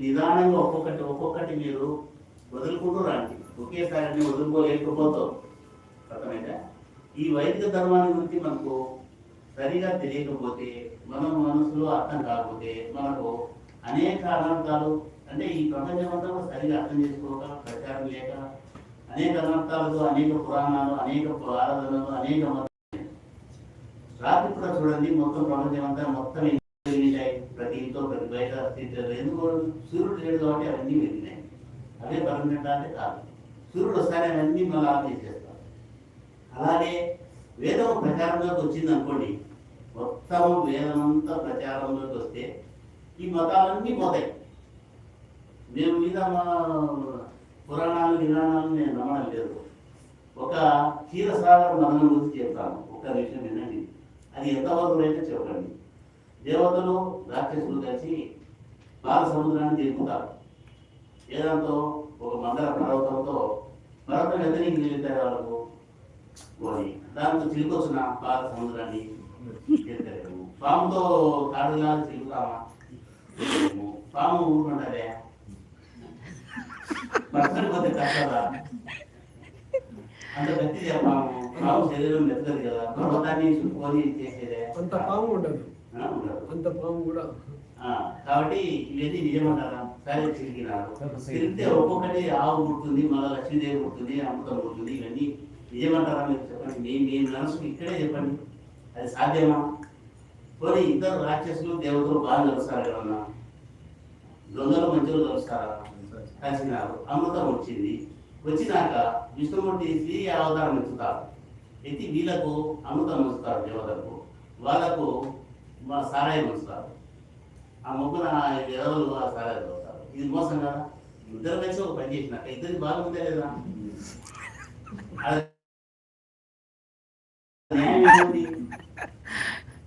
నిదానంగా ఒక్కొక్కటి ఒక్కొక్కటి మీరు వదులుకుంటూ రండి. ఒకేసారి అన్ని వదులుకోలేకపోతావు అర్థమైందా? ఈ వైదిక ధర్మాన్ని గురించి మనకు సరిగా తెలియకపోతే మనం మనసులో అర్థం కాకపోతే మనకు అనేక అనంతాలు అంటే ఈ ప్రపంచం అంతా సరిగా అర్థం చేసుకోక ప్రచారం లేక అనేక అనంతాలతో అనేక పురాణాలు అనేక ఆరాధనలు అనేక రాత్రి కూడా చూడండి మొత్తం ప్రపంచం అంతా మొత్తం దీంతో పెద్ద బయట స్థితిలో ఎందుకు సూర్యుడు లేడు కాబట్టి అవన్నీ వెళ్ళినాయి. అదే పర్మనెంట్ అంటే కాదు. సూర్యుడు వస్తానే అవన్నీ మళ్ళీ ఆఫ్ చేసేస్తాం అలాగే వేదం ప్రచారంలోకి వచ్చింది అనుకోండి మొత్తం వేదమంతా ప్రచారంలోకి వస్తే ఈ మతాలన్నీ పోతాయి. మేము మీద మా పురాణాలు విధానాలు నేను నమ్మడం లేదు. ఒక క్షీరసాగర మతం గురించి చెప్తాను. ఒక విషయం వినండి. అది ఎంతవరకు అయితే చెప్పండి. దేవతలు రాక్షసులు కలిసి బాల సముద్రాన్ని చేరుకుంటారు ఏదంతో ఒక మందర పర్వతంతో పర్వతం ఎంతనికి నిలుతారు వాళ్ళకు పోయి దాంతో చిలుకొచ్చిన బాల సముద్రాన్ని పాముతో కాడుగా చిలుకుతామా పాము ఊరుకుంటారే? భర్తలు పోతే కష్టదా అంత గట్టి పాము పాము శరీరం మెత్తది కదా పర్వతాన్ని చుట్టుకొని చేసేదే. అంత పాము ఉండదు. అంత పాము కూడా. కాబట్టి ఇవన్నీ నిజమంటారా? సరే తిరిగితే ఒక్కొక్కటి ఆవు పుడుతుంది మళ్ళీ లక్ష్మీదేవి పుడుతుంది అమృతం పుడుతుంది ఇవన్నీ నిజమంటారా మీరు చెప్పండి. మీ మీ మనసుకు ఇక్కడే చెప్పండి. అది సాధ్యమా? పోనీ ఇద్దరు రాక్షసులు దేవతలు బాగా కలుస్తారు ఎవరన్నా దొంగలు మంచులు కలుస్తారా కలిసినారు. అమృతం వచ్చింది. వచ్చినాక విష్ణుమూర్తి శ్రీ అవతారం ఎత్తుతారు. ఎత్తి వీళ్ళకు అమృతం ఉంచుతారు దేవతలకు. వాళ్ళకు సారాయి ఉంచుతారు ఆ ముగ్గురు ఆ ఎదవలు ఆ సారాయి చదువుతారు ఇది మోసం కదా ఇద్దరు కలిసి ఒక పని చేసినాక ఇద్దరికి బాగుందే లేదా?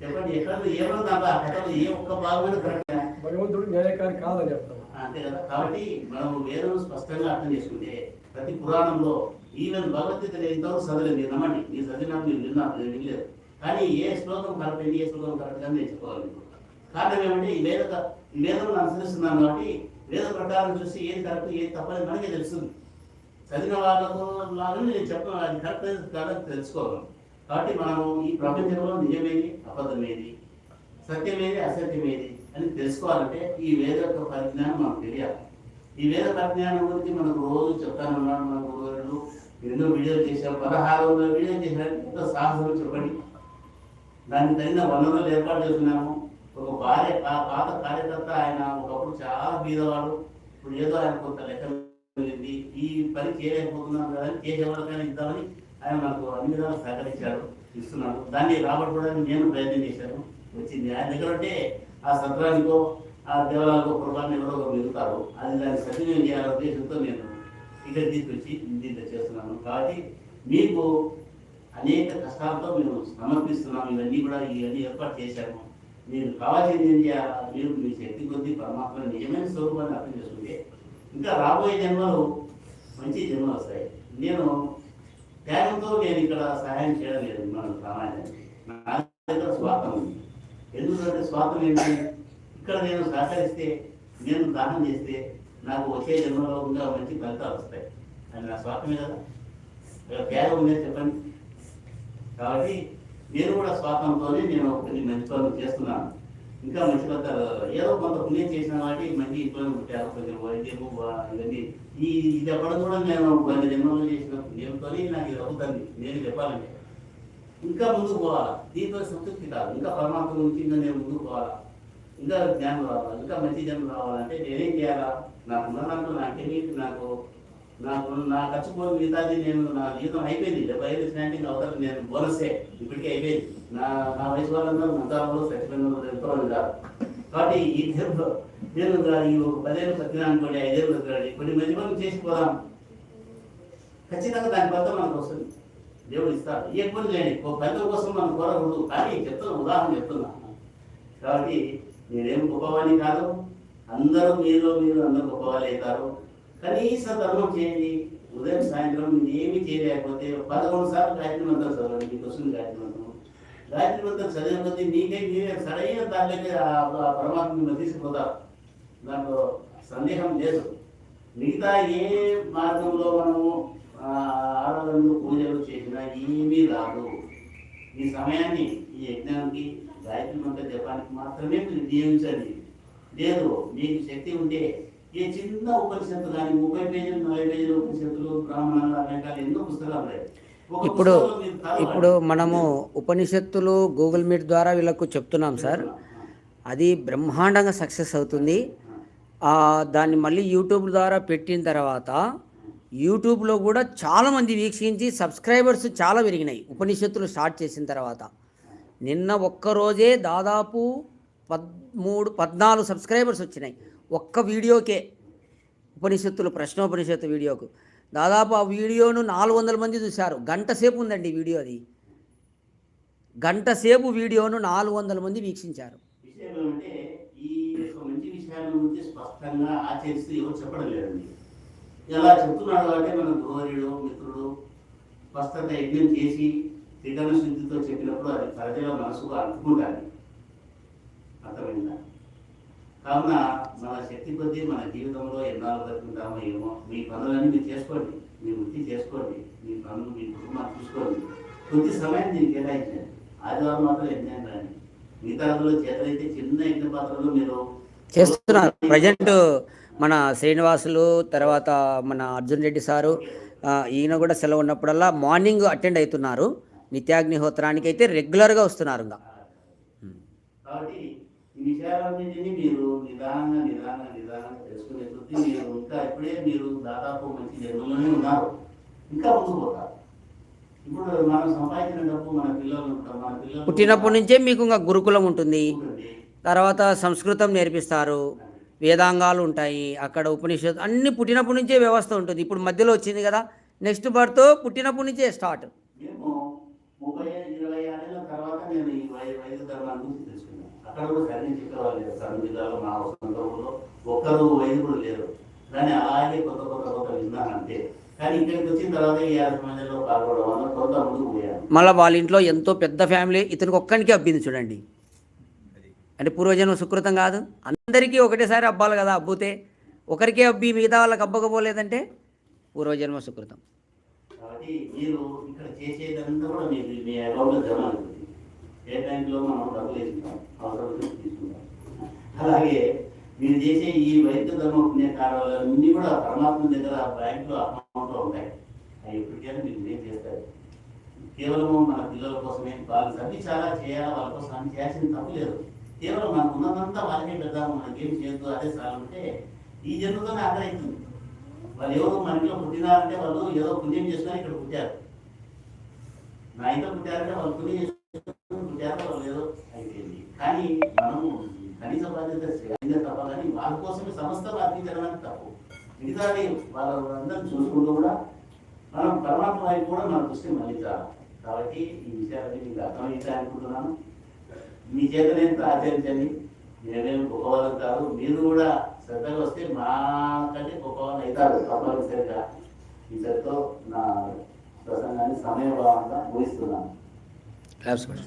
చెప్పండి ఎక్కడ ఆ కథలో ఏ ఒక్క భాగమైన కరెక్ట్ భగవంతుడు న్యాయకారి కాదని చెప్తాం. అంతే కదా. కాబట్టి మనం వేదం స్పష్టంగా అర్థం చేసుకుంటే ప్రతి పురాణంలో ఈవెన్ భగవద్గీత ఎంతవరకు చదవలేదు. మీరు నమ్మండి. మీరు చదివినా మీరు విన్నారు నేను వినలేదు. కానీ ఏ శ్లోకం కరెక్ట్ అయింది ఏ శ్లోకం కరెక్ట్ అని నేర్చుకోవాలి కారణం ఏమంటే ఈ వేద ఈ వేదం అనుసరిస్తున్నాను కాబట్టి వేద ప్రకారం చూసి ఏది కరెక్ట్ ఏది తప్పని మనకే తెలుస్తుంది. చదివిన వాళ్ళతో లాగా నేను చెప్పను అది కరెక్ట్ కాదని తెలుసుకోవాలి. కాబట్టి మనము ఈ ప్రపంచంలో నిజమేది అబద్ధమేది సత్యమేది అసత్యమేది అని తెలుసుకోవాలంటే ఈ వేద యొక్క పరిజ్ఞానం మనకు తెలియాలి. ఈ వేద పరిజ్ఞానం గురించి మనకు రోజు చెప్తాను ఉన్నాను మన గురువులు ఎన్నో వీడియోలు చేశారు పదహారు వందల వీడియోలు చేశారు ఎంత సాహసం చెప్పండి. దానికి తగిన వనరులు ఏర్పాటు చేస్తున్నాము ఒక భార్య పాత కార్యకర్త ఆయన ఒకప్పుడు చాలా బీదవాడు. ఇప్పుడు ఏదో ఆయన కొంత లెక్క ఈ పని చేయలేకపోతున్నాం కదా అని చేసేవాళ్ళకైనా ఇద్దామని ఆయన నాకు అన్ని విధాలు సహకరించాడు ఇస్తున్నాడు. దాన్ని రాబట్టుకోవడానికి నేను ప్రయత్నం చేశాను. వచ్చింది. ఆయన దగ్గర ఉంటే ఆ సత్రానికో ఆ దేవాలయానికో కుటుంబాన్ని ఎవరో ఒకరు మిగుతారు అది దాన్ని సద్వినియోగం చేయాలనే ఉద్దేశంతో నేను ఇక్కడ తీసుకొచ్చి దీంట్లో చేస్తున్నాను కాబట్టి మీకు అనేక కష్టాలతో మేము సమర్పిస్తున్నాము. ఇవన్నీ కూడా ఇవన్నీ ఏర్పాటు చేశాము. మీరు కావాల్సింది ఏం చేయాలి? మీరు మీ శక్తి కొద్దీ పరమాత్మ నిజమైన స్వరూపాన్ని అర్థం చేసుకుంటే ఇంకా రాబోయే జన్మలు మంచి జన్మలు వస్తాయి. నేను త్యాగంతో నేను ఇక్కడ సహాయం చేయడం లేదు మన సమాజానికి నా దగ్గర స్వార్థం ఉంది. ఎందుకంటే స్వార్థం ఏంటి? ఇక్కడ నేను సహకరిస్తే నేను దానం చేస్తే నాకు వచ్చే జన్మలో ఇంకా మంచి ఫలితాలు వస్తాయి. అది నా స్వార్థమే కదా? ఇక్కడ త్యాగం ఉందని చెప్పండి. కాబట్టి నేను కూడా స్వాతంతోనే నేను కొన్ని మంచి పనులు చేస్తున్నాను. ఇంకా మంచి పద్ధతులు ఏదో కొంత పుణ్యం చేసిన వాటి మంచి ఇంట్లో పుట్టారు కొంచెం వైద్యము ఇవన్నీ. ఈ ఇది ఎప్పటి కూడా నేను కొన్ని జన్మలు చేసిన పుణ్యంతో నాకు ఇది అవుతుంది. నేను చెప్పాలంటే ఇంకా ముందుకు పోవాలా? దీంతో సంతృప్తి కాదు. ఇంకా పరమాత్మ నుంచి ఇంకా నేను ముందుకు పోవాలా? ఇంకా జ్ఞానం రావాలి? ఇంకా మంచి జన్మ రావాలంటే నేనేం చేయాలా? నాకు ఉన్నదాంట్లో నాకు నాకు నాకు నా ఖర్చు పోయి మిగతాది నేను నా జీతం అయిపోయింది. డెబ్బై ఐదు స్నాటింగ్ అవుతారు నేను బోనసే. ఇప్పటికే అయిపోయింది. నా నా వయసు వాళ్ళందరూ మంత్రాలలో చచ్చిపోయిన ఎంతోమంది కాదు. కాబట్టి ఈ దేవుడు నేను ఈ పదేళ్ళు బతికినా అనుకోండి ఐదేళ్ళు బతికాడు కొన్ని మంచి పనులు చేసిపోదాం ఖచ్చితంగా దాని ఫలితం మనకు వస్తుంది. దేవుడు ఇస్తాడు. ఏ పని లేని ఒక ఫలితం కోసం మనం కోరకూడదు కానీ చెప్తున్నా ఉదాహరణ చెప్తున్నా. కాబట్టి నేనేం గొప్పవాణి కాదు. అందరూ మీరు మీరు అందరూ గొప్పవాళ్ళు అవుతారు. కనీస ధర్మం చేయండి. ఉదయం సాయంత్రం ఏమి చేయలేకపోతే పదకొండు సార్లు గాయత్రి మంత్రం చదవండి మీకు వస్తుంది గాయత్రి మంత్రం. గాయత్రి మంత్రం చదివకపోతే నీకే నీవే సరైన దాంట్లోకి ఆ ఆ పరమాత్మ మిమ్మల్ని తీసుకుపోతారు. దాంట్లో సందేహం లేదు. మిగతా ఏ మార్గంలో మనము ఆరాధనలు పూజలు చేసినా ఏమీ రాదు. ఈ సమయాన్ని ఈ యజ్ఞానికి గాయత్రి మంత్ర జపానికి మాత్రమే మీరు నియమించండి లేదు మీకు శక్తి ఉంటే ఈ చిన్న ఉపనిషత్తు కానీ ముప్పై పేజీలు నలభై పేజీల ఉపనిషత్తులు బ్రాహ్మణాలు అనేకాలు ఎన్నో పుస్తకాలు ఉన్నాయి. ఇప్పుడు. ఇప్పుడు మనము ఉపనిషత్తులు గూగుల్ మీట్ ద్వారా వీళ్ళకు చెప్తున్నాం సార్. అది బ్రహ్మాండంగా సక్సెస్ అవుతుంది. దాన్ని మళ్ళీ యూట్యూబ్ ద్వారా పెట్టిన తర్వాత యూట్యూబ్లో కూడా చాలామంది వీక్షించి సబ్స్క్రైబర్స్ చాలా పెరిగినాయి. ఉపనిషత్తులు స్టార్ట్ చేసిన తర్వాత. నిన్న ఒక్కరోజే దాదాపు పదమూడు పద్నాలుగు సబ్స్క్రైబర్స్ వచ్చినాయి. ఒక్క వీడియోకే ఉపనిషత్తులు ప్రశ్నోపనిషత్తు వీడియోకు. దాదాపు ఆ వీడియోను నాలుగు వందల మంది చూశారు. గంట సేపు ఉందండి వీడియో అది. గంట సేపు వీడియోను నాలుగు వందల మంది వీక్షించారు. విషయం ఇలా చెప్తున్నాడు అంటే మన గోవర్యుడు మిత్రుడు స్పష్టత యజ్ఞం చేసి త్రిగణ శుద్ధితో చెప్పినప్పుడు అది ప్రజల మనసుకు అంటుకుంటాలి అర్థమైందా? కావున మన శక్తి కొద్దీ మన జీవితంలో ఎన్నాళ్ళు బతుకుంటామో ఏమో మీ పనులన్నీ మీరు చేసుకోండి. మీ వృత్తి చేసుకోండి. మీ పనులు మీ కుటుంబాన్ని చూసుకోండి. కొద్ది సమయం దీనికి కేటాయించండి. ఆదివారం మాత్రం యజ్ఞం రాని మిగతా రోజుల్లో చేతలైతే చిన్న యజ్ఞ పాత్రలో మీరు చేస్తున్నారు. ప్రజెంట్ మన శ్రీనివాసులు తర్వాత మన అర్జున్ రెడ్డి సారు ఈయన కూడా సెలవు ఉన్నప్పుడల్లా మార్నింగ్ అటెండ్ అవుతున్నారు. నిత్యాగ్నిహోత్రానికి అయితే రెగ్యులర్గా వస్తున్నారు ఇంకా. కాబట్టి విషయాలన్నింటినీ మీరు నిదానంగా నిదానంగా నిదానంగా తెలుసుకునే కొద్దీ మీరు ఇంకా ఇప్పుడే మీరు దాదాపు మంచి జన్మలోనే ఉన్నారు ఇంకా పోతారు ఇప్పుడు మనం సంపాదించిన డబ్బు మన పిల్లలు మన పిల్లలు పుట్టినప్పటి నుంచే మీకు ఇంకా గురుకులం ఉంటుంది. తర్వాత సంస్కృతం నేర్పిస్తారు వేదాంగాలు ఉంటాయి అక్కడ ఉపనిషత్తు అన్ని పుట్టినప్పటి నుంచే వ్యవస్థ ఉంటుంది ఇప్పుడు మధ్యలో వచ్చింది కదా నెక్స్ట్ బర్త్ పుట్టినప్పటి నుంచే స్టార్ట్ అక్కడ కూడా సరైన చెప్పేవాళ్ళు లేరు. సరైన జిల్లాలో మా సొంత ఊళ్ళో ఒక్కరు వైద్యుడు లేరు. కానీ అలాగే కొత్త కొత్త కొత్త విన్నాను అంతే కానీ ఇక్కడికి వచ్చిన తర్వాత ఈ యాభై మందిలో పాల్గొనడం వల్ల కొంత ముందుకు పోయాను. మళ్ళీ వాళ్ళ ఇంట్లో ఎంతో పెద్ద ఫ్యామిలీ ఇతనికి ఒక్కడికే అబ్బింది చూడండి. అంటే పూర్వజన్మ సుకృతం కాదు. అందరికీ ఒకటేసారి అబ్బాలి కదా అబ్బుతే. ఒకరికే అబ్బి మిగతా వాళ్ళకి అబ్బకపోలేదంటే పూర్వజన్మ సుకృతం. కాబట్టి మీరు ఇక్కడ చేసేదంతా కూడా మీ మీ అకౌంట్లో జమ అవుతుంది ఏ బ్యాంకులో మనం డబ్బులు వేసుకుంటాం అవసరం తీసుకుంటాం. అలాగే మీరు చేసే ఈ వైద్య ధర్మ పుణ్యకారాలన్నీ కూడా పరమాత్మ దగ్గర బ్యాంకులో అకౌంట్లో ఉంటాయి. అవి ఎప్పటికైనా మీరు ఏం చేస్తారు. కేవలము మన పిల్లల కోసమే వాళ్ళు సభ్య చాలా చేయాలి వాళ్ళ కోసం అని చేయాల్సిన తప్పు లేదు. కేవలం మనకు ఉన్నదంతా వాళ్ళకే పెద్దాము మనకేం చేయొద్దు అదే సార్ ఉంటే ఈ జన్మతోనే ఆదరైతుంది వాళ్ళు ఎవరు ఇంట్లో పుట్టినారంటే వాళ్ళు ఏదో పుణ్యం చేసుకుని ఇక్కడ పుట్టారు. నా ఇంట్లో పుట్టారంటే వాళ్ళు పుణ్యం చేసుకొని పుట్టారు ఏదో అయిపోయింది. కానీ మనము కనీస బాధ్యత అయితే తప్ప కానీ వాళ్ళ కోసమే సంస్థలు అర్పించడం అనేది తప్పు మిగతాది వాళ్ళందరినీ చూసుకుంటూ కూడా మనం పరమాత్మ వైపు కూడా మన దృష్టి మళ్ళించాలి కాబట్టి ఈ విషయాలన్నీ మీకు అర్థమైతే అనుకుంటున్నాను. మీ చేతనేంత ఆచరించండి. నేనేమి గొప్పవాళ్ళు కాదు. మీరు కూడా శ్రద్ధగా వస్తే మాకంటే గొప్పవాళ్ళు అవుతారు. తప్పనిసరిగా. ఇంతటితో నా ప్రసంగాన్ని సమయభావంగా ముగిస్తున్నాను. absolutely